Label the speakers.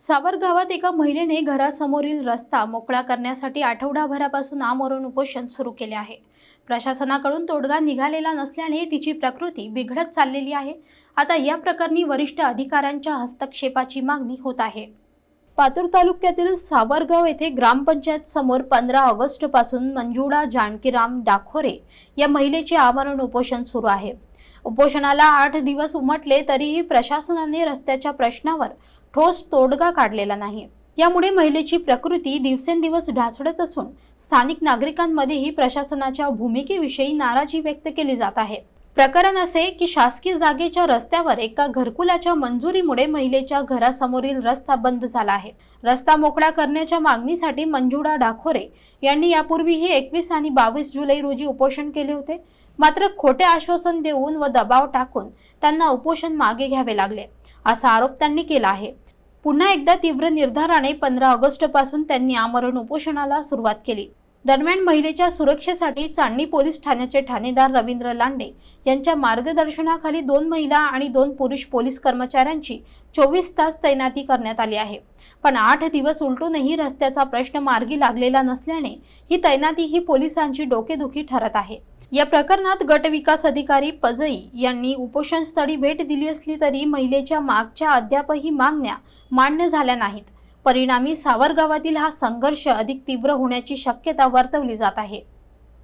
Speaker 1: सावर गावात एका महिलेने घरासमोरील रस्ता मोकळा करण्यासाठी आठवडाभरापासून आमरण उपोषण सुरू केले आहे. प्रशासनाकडून तोडगा निघालेला नसल्याने तिची प्रकृती बिघडत चाललेली आहे. आता या प्रकरणी वरिष्ठ अधिकाऱ्यांच्या हस्तक्षेपाची मागणी होत आहे. पातूर तालुक्यातील सावरगाव येथे ग्रामपंचायत समोर पंधरा ऑगस्टपासून मंजुळा जानकीराम डाखोरे या महिलेचे आमरण उपोषण सुरू आहे. उपोषणाला आठ दिवस उमटले तरीही प्रशासनाने रस्त्याच्या प्रश्नावर ठोस तोडगा काढलेला नाही. यामुळे महिलेची प्रकृती दिवसेंदिवस ढासळत असून स्थानिक नागरिकांमध्येही प्रशासनाच्या भूमिकेविषयी नाराजी व्यक्त केली जात आहे. प्रकरण असे की शासकीय जागेच्या रस्त्यावर एका घरकुलाच्या मंजुरीमुळे महिलेच्या घरासमोरील रस्ता बंद झाला आहे. रस्ता मोकळा करण्याच्या मागणीसाठी मंजुळा डाखोरे यांनी यापूर्वीही एकवीस आणि बावीस जुलै रोजी उपोषण केले होते. मात्र खोटे आश्वासन देऊन व दबाव टाकून त्यांना उपोषण मागे घ्यावे लागले असा आरोप त्यांनी केला आहे. पुन्हा एकदा तीव्र निर्धाराने पंधरा ऑगस्टपासून त्यांनी आमरण उपोषणाला सुरुवात केली. दरम्यान महिलेच्या सुरक्षेसाठी चांदणी पोलीस ठाण्याचे ठाणेदार रवींद्र लांडे यांच्या मार्गदर्शनाखाली दोन महिला आणि दोन पुरुष पोलीस कर्मचाऱ्यांची चोवीस तास तैनाती करण्यात आली आहे. पण आठ दिवस उलटूनही रस्त्याचा प्रश्न मार्गी लागलेला नसल्याने ही तैनाती ही पोलिसांची डोकेदुखी ठरत आहे. या प्रकरणात गट विकास अधिकारी पजई यांनी उपोषणस्थळी भेट दिली असली तरी महिलेच्या मागच्या अद्यापही मागण्या मान्य झाल्या नाहीत. परिणामी सावर गावातील हा संघर्ष अधिक तीव्र होण्याची शक्यता वर्तवली जात आहे.